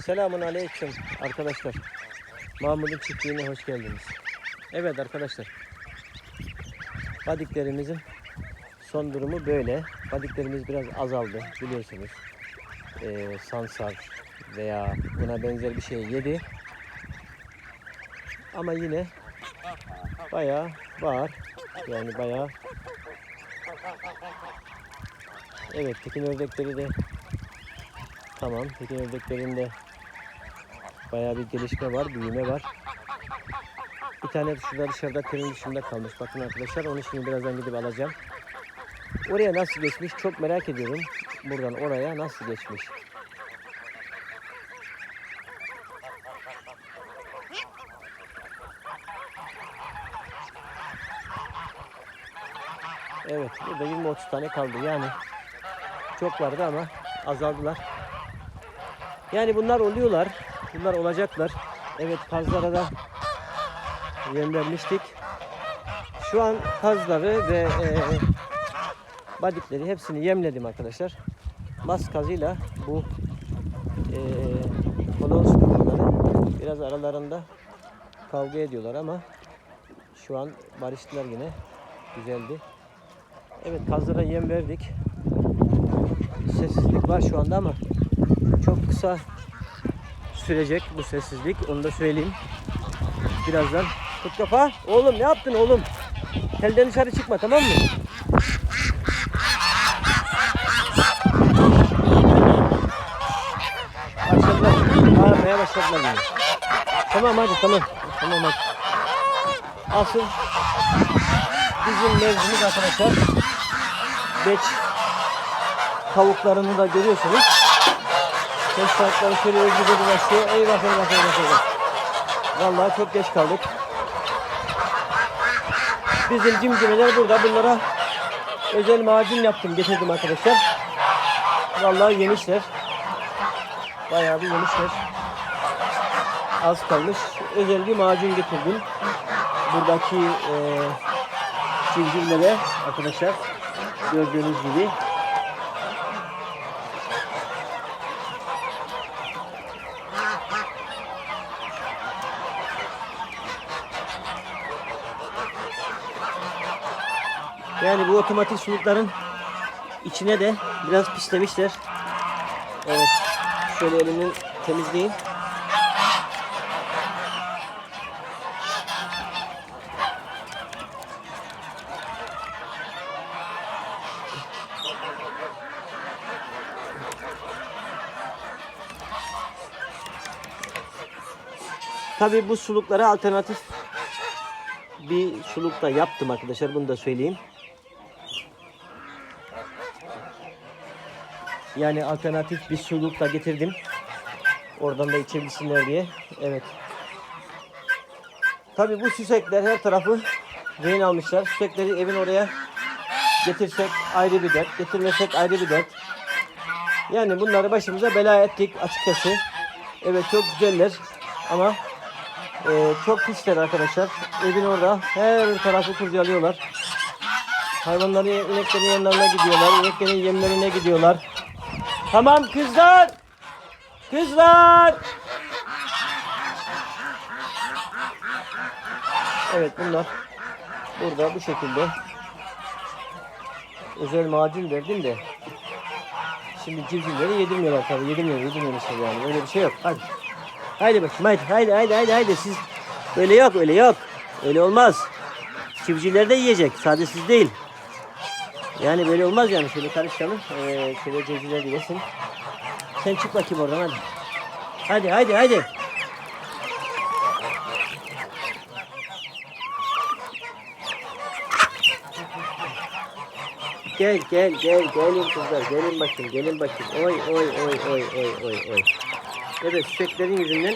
Selamun Aleyküm arkadaşlar. Mahmut'un çiftliğine hoş geldiniz. Evet arkadaşlar. Badiklerimizin son durumu böyle. Badiklerimiz biraz azaldı biliyorsunuz. Ee, sansar veya buna benzer bir şey yedi. Ama yine bayağı var. Yani bayağı Evet tekin ördekleri de tamam. Tekin ördeklerinde bayağı bir gelişme var, büyüme var. Bir tane şurada dışarıda telin dışında kalmış. Bakın arkadaşlar onu şimdi birazdan gidip alacağım. Oraya nasıl geçmiş çok merak ediyorum. Buradan oraya nasıl geçmiş. Evet burada 20-30 tane kaldı yani. Çok vardı ama azaldılar. Yani bunlar oluyorlar. Bunlar olacaklar. Evet kazlara da yem vermiştik. Şu an kazları ve e, badikleri hepsini yemledim arkadaşlar. Mas kazıyla bu e, kolon sporları biraz aralarında kavga ediyorlar ama şu an barıştılar yine. Güzeldi. Evet kazlara yem verdik. Sessizlik var şu anda ama çok kısa sürecek bu sessizlik. Onu da söyleyeyim. Birazdan tut kafa. Oğlum ne yaptın oğlum? Telden dışarı çıkma tamam mı? Başladılar. Bağırmaya başladılar yine. Tamam hadi tamam. Tamam hadi. Asıl bizim mevzumuz arkadaşlar beç tavuklarını da görüyorsunuz. Beş tavukları şöyle özgürce dolaşıyor. Eyvah eyvah eyvah eyvah. Vallahi çok geç kaldık. Bizim cimcimeler burada. Bunlara özel macun yaptım. Getirdim arkadaşlar. Vallahi yemişler. Bayağı bir yemişler. Az kalmış. Özel bir macun getirdim. Buradaki eee civcivlere arkadaşlar gördüğünüz gibi yani bu otomatik sulukların içine de biraz pislemişler. Evet. Şöyle elimi temizleyeyim. Tabii bu suluklara alternatif bir suluk da yaptım arkadaşlar. Bunu da söyleyeyim. Yani alternatif bir suluk da getirdim. Oradan da içebilsinler diye. Evet. Tabii bu süsekler her tarafı rehin almışlar. Süsekleri evin oraya getirsek ayrı bir dert. Getirmesek ayrı bir dert. Yani bunları başımıza bela ettik açıkçası. Evet çok güzeller ama ee, çok pisler arkadaşlar. Evin orada her tarafı kurcalıyorlar. Hayvanları ineklerin yanlarına gidiyorlar. İneklerin yemlerine gidiyorlar. Tamam kızlar. Kızlar. Evet bunlar burada bu şekilde özel macun verdim de şimdi civcivleri yedirmiyorlar tabii yedirmiyor yedirmiyorlar yani öyle bir şey yok hadi Haydi bakayım haydi haydi haydi haydi haydi siz öyle yok öyle yok. Öyle olmaz. Çiftçiler de yiyecek. Sadece siz değil. Yani böyle olmaz yani şöyle karıştıralım. Ee, şöyle cevciler yesin. Sen çık bakayım oradan hadi. Hadi haydi haydi. Gel gel gel gelin kızlar gelin bakayım gelin bakayım. Oy oy oy oy oy oy oy. Evet süreklerin yüzünden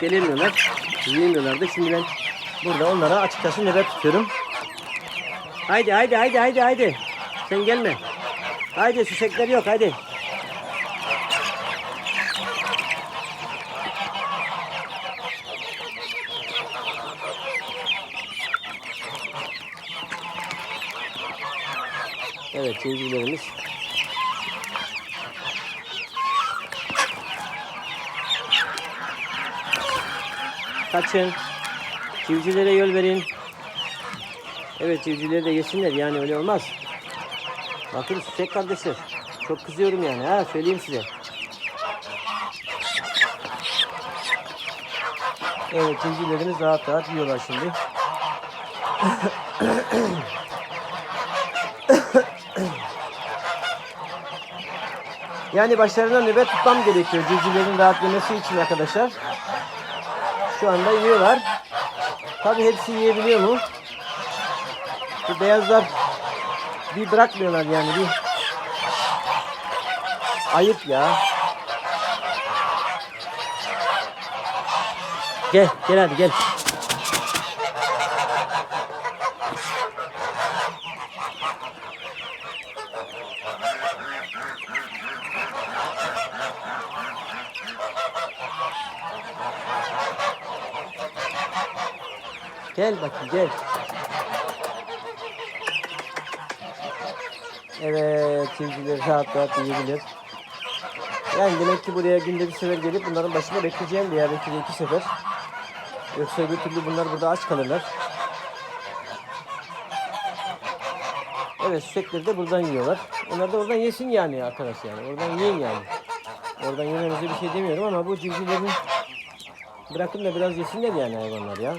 gelemiyorlar. Yiyemiyorlardı. Şimdi ben burada onlara açıkçası nöbet tutuyorum. Haydi haydi haydi haydi haydi. Sen gelme. Haydi süsekler yok haydi. Evet cevizlerimiz Kaçın. Civcivlere yol verin. Evet civcivleri de yesinler yani öyle olmaz. Bakın süsek kardeşler. Çok kızıyorum yani ha söyleyeyim size. Evet civcivlerimiz rahat rahat yiyorlar şimdi. Yani başlarına nöbet tutmam gerekiyor civcivlerin rahat yemesi için arkadaşlar. Şu anda yiyorlar. Tabi hepsi yiyebiliyor mu? Bu beyazlar bir bırakmıyorlar yani bir ayıp ya. Gel gel hadi gel. Gel bakayım gel. Evet, civcivleri rahat rahat yiyebilir. Yani demek ki buraya günde bir sefer gelip bunların başında bekleyeceğim belki de iki sefer. Yoksa öbür türlü bunlar burada aç kalırlar. Evet sürekli de buradan yiyorlar. Onlar da oradan yesin yani arkadaş yani. Oradan yiyin yani. Oradan yememize bir şey demiyorum ama bu civcivlerin bırakın da biraz yesinler yani hayvanlar ya.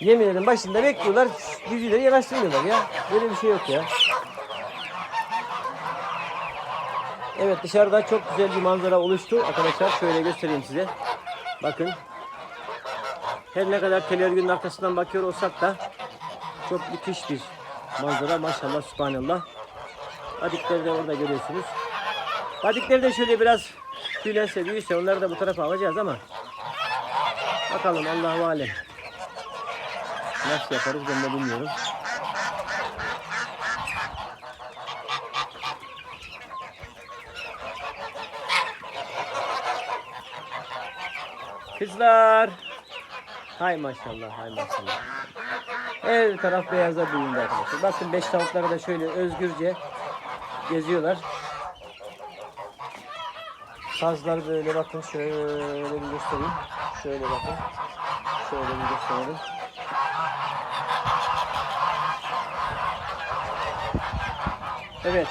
Yemelerin başında bekliyorlar. Civcivleri yanaştırmıyorlar ya. Böyle bir şey yok ya. Evet dışarıda çok güzel bir manzara oluştu. Arkadaşlar şöyle göstereyim size. Bakın. Her ne kadar televizyonun arkasından bakıyor olsak da çok müthiş bir manzara. Maşallah subhanallah. Badikleri de orada görüyorsunuz. Badikleri de şöyle biraz tüylense büyüse onları da bu tarafa alacağız ama bakalım Allahu alem. Nasıl yaparız ben de bilmiyorum. Kızlar. Hay maşallah, hay maşallah. Her taraf beyaza büründü arkadaşlar. Bakın beş tavukları da şöyle özgürce geziyorlar. Sazlar böyle bakın şöyle bir göstereyim. Şöyle bakın. Şöyle bir gösterelim. Evet.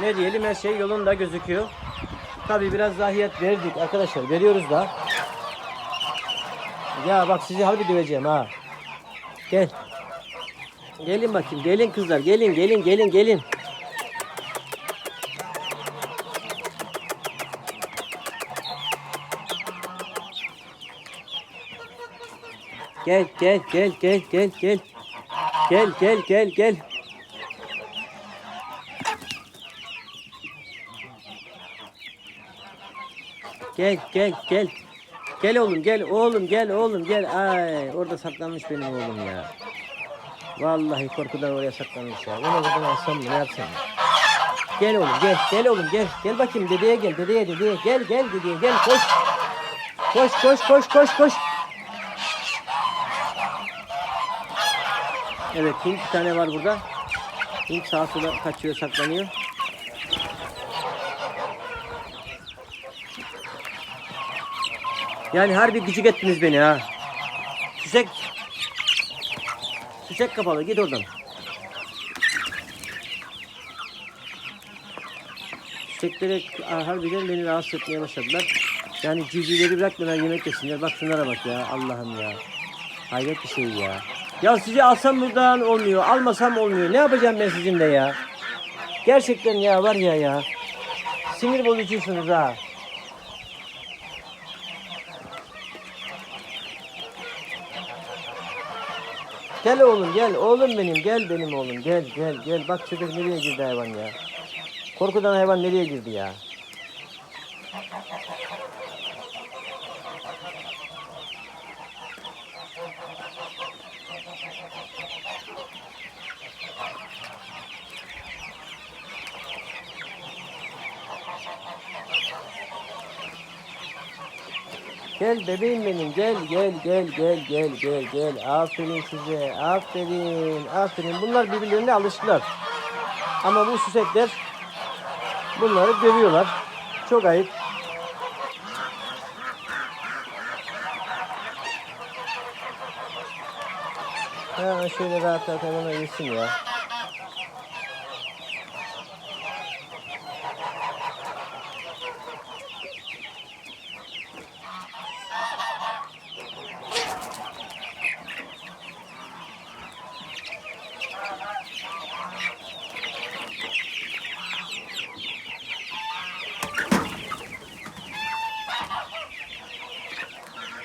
Ne diyelim her şey yolunda gözüküyor. Tabi biraz zahiyet verdik arkadaşlar. Veriyoruz da. Ya bak sizi harbi döveceğim ha. Gel. Gelin bakayım. Gelin kızlar. Gelin gelin gelin gelin. Gel gel gel gel gel gel. Gel gel gel gel. Gel gel gel. Gel oğlum gel oğlum gel oğlum gel. Ay orada saklanmış benim oğlum ya. Vallahi korkudan oraya saklanmış ya. Onu buradan alsam mı ne yapsam mı? Gel oğlum gel gel oğlum gel. Gel bakayım dedeye gel dedeye dedeye gel gel dedeye gel koş. Koş koş koş koş koş. Evet Hint bir tane var burada. Hint sağa sola kaçıyor saklanıyor. Yani harbi gıcık ettiniz beni ha. Süsek. Süsek kapalı git oradan. Süsekleri harbiden beni rahatsız etmeye başladılar. Yani civcivleri bırakmıyorlar yemek yesinler. Bak şunlara bak ya Allah'ım ya. Hayret bir şey ya. Ya sizi alsam buradan olmuyor. Almasam olmuyor. Ne yapacağım ben sizinle ya? Gerçekten ya var ya ya. Sinir bozucusunuz ha. Gel oğlum gel. Oğlum benim gel benim oğlum. Gel gel gel. Bak çocuk nereye girdi hayvan ya. Korkudan hayvan nereye girdi ya. Gel bebeğim benim gel gel gel gel gel gel gel. Aferin size aferin aferin. Bunlar birbirlerine alıştılar. Ama bu süsekler bunları dövüyorlar. Çok ayıp. Ha, şöyle rahat rahat hemen yesin ya.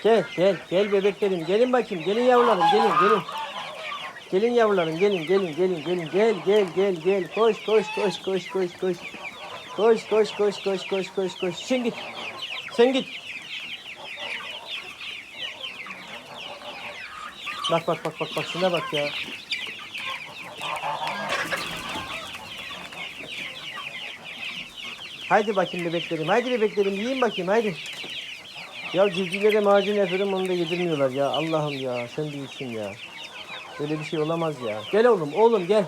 Gel gel gel bebeklerim gelin bakayım gelin yavrularım gelin gelin. Gelin yavrularım gelin gelin gelin gelin gel gel gel gel koş koş koş koş koş koş. Koş koş koş koş koş koş koş. Sen git. Sen git. Bak bak bak bak bak şuna bak ya. Haydi bakayım bebeklerim. Haydi bebeklerim yiyin bakayım haydi. Ya civcivlere macun yapıyorum onu da yedirmiyorlar ya. Allah'ım ya sen büyüksün ya. Böyle bir şey olamaz ya. Gel oğlum oğlum gel.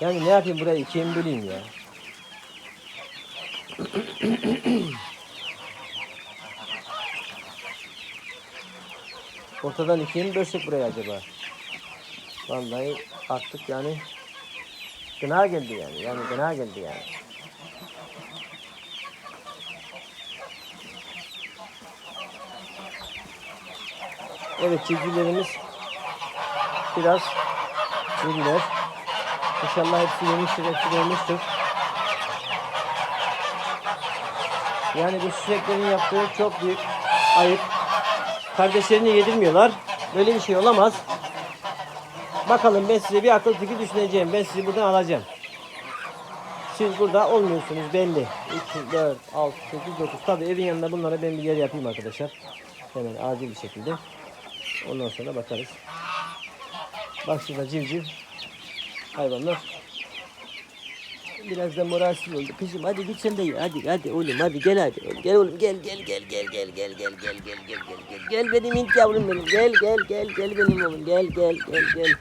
Yani ne yapayım burayı ikiye mi böleyim ya? Ortadan ikiye mi bölsek burayı acaba? Vallahi artık yani gına geldi yani. Yani gına geldi yani. Evet civcivlerimiz biraz iriler. İnşallah hepsi yemiştir, hepsi doymuştur. Yani bu süreklerin yaptığı çok büyük ayıp. Kardeşlerini yedirmiyorlar. Böyle bir şey olamaz. Bakalım ben size bir akıl fikir düşüneceğim. Ben sizi buradan alacağım. Siz burada olmuyorsunuz belli. 2, 4, 6, 8, 9. Tabii evin yanında bunlara ben bir yer yapayım arkadaşlar. Hemen acil bir şekilde. Ondan sonra bakarız. Bak şurada civciv hayvanlar. Biraz da moralsiz oldu. Kızım hadi git sen de ye. Hadi hadi oğlum hadi gel hadi. Gel oğlum gel gel gel gel gel gel gel gel gel gel gel gel. Gel benim int yavrum benim. Gel gel gel gel benim oğlum. Gel gel gel gel.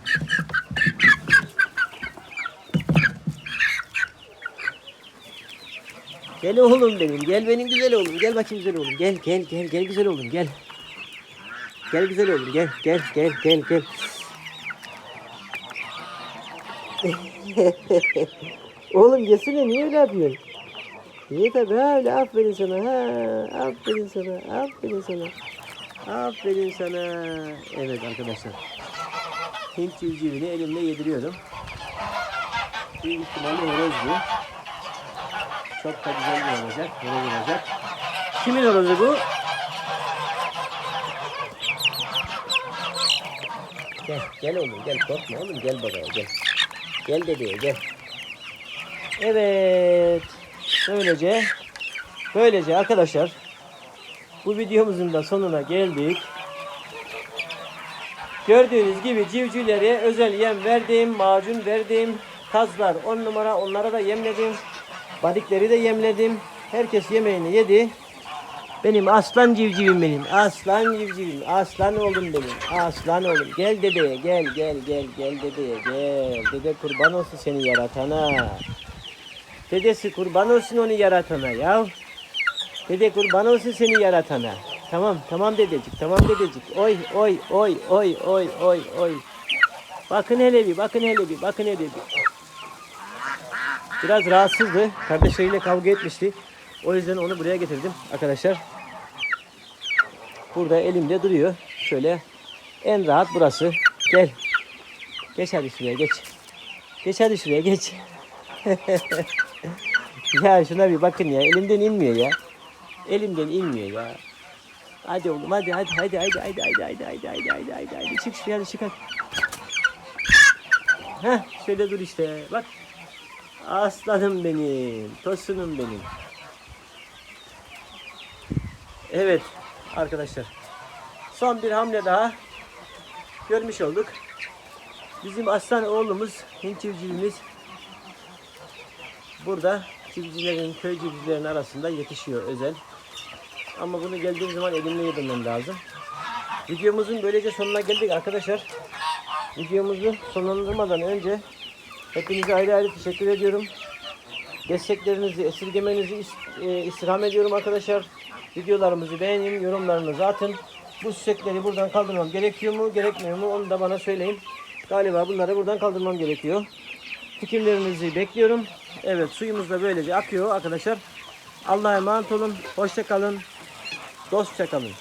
Gel oğlum benim. Gel benim güzel oğlum. Gel bakayım güzel oğlum. Gel gel gel gel güzel oğlum gel. Gel güzel oğlum gel gel gel gel gel. oğlum yesene niye öyle yapıyorsun? Niye tabi ha öyle aferin sana ha aferin sana aferin sana aferin sana. Evet arkadaşlar. Hint civcivini elimle yediriyorum. Büyük ihtimalle horoz bu. Çok da güzel bir olacak. Horoz olacak. Kimin horozu bu? Gel, gel oğlum gel korkma oğlum gel babaya gel. Gel dedeye gel. Evet. Böylece böylece arkadaşlar bu videomuzun da sonuna geldik. Gördüğünüz gibi civcivlere özel yem verdim, macun verdim. Kazlar 10 numara onlara da yemledim. Badikleri de yemledim. Herkes yemeğini yedi. Benim aslan civcivim benim. Aslan civcivim. Aslan oğlum benim. Aslan oğlum. Gel dedeye gel gel gel gel dedeye gel. Dede kurban olsun seni yaratana. Dedesi kurban olsun onu yaratana ya. Dede kurban olsun seni yaratana. Tamam tamam dedecik tamam dedecik. Oy oy oy oy oy oy oy. Bakın hele bir bakın hele bir bakın hele bir. Biraz rahatsızdı. Kardeşleriyle kavga etmişti. O yüzden onu buraya getirdim arkadaşlar. Burada elimde duruyor. Şöyle en rahat burası. Gel. Geç hadi şuraya geç. Geç hadi şuraya geç. ya şuna bir bakın ya. Elimden inmiyor ya. Elimden inmiyor ya. Hadi oğlum hadi hadi hadi hadi hadi hadi hadi hadi hadi hadi hadi hadi çık şuraya hadi çık hadi. Heh şöyle dur işte bak. Aslanım benim, tosunum benim. Evet arkadaşlar. Son bir hamle daha görmüş olduk. Bizim aslan oğlumuz, Hint civcivimiz burada civcivlerin, köy civcivlerin arasında yetişiyor özel. Ama bunu geldiğim zaman elimle yedirmem lazım. Videomuzun böylece sonuna geldik arkadaşlar. Videomuzu sonlandırmadan önce hepinize ayrı ayrı teşekkür ediyorum. Desteklerinizi esirgemenizi e, istirham ediyorum arkadaşlar. Videolarımızı beğenin, yorumlarınızı atın. Bu çiçekleri buradan kaldırmam gerekiyor mu, gerekmiyor mu onu da bana söyleyin. Galiba bunları buradan kaldırmam gerekiyor. Fikirlerinizi bekliyorum. Evet suyumuz da böylece akıyor arkadaşlar. Allah'a emanet olun. Hoşça kalın. Dostça kalın.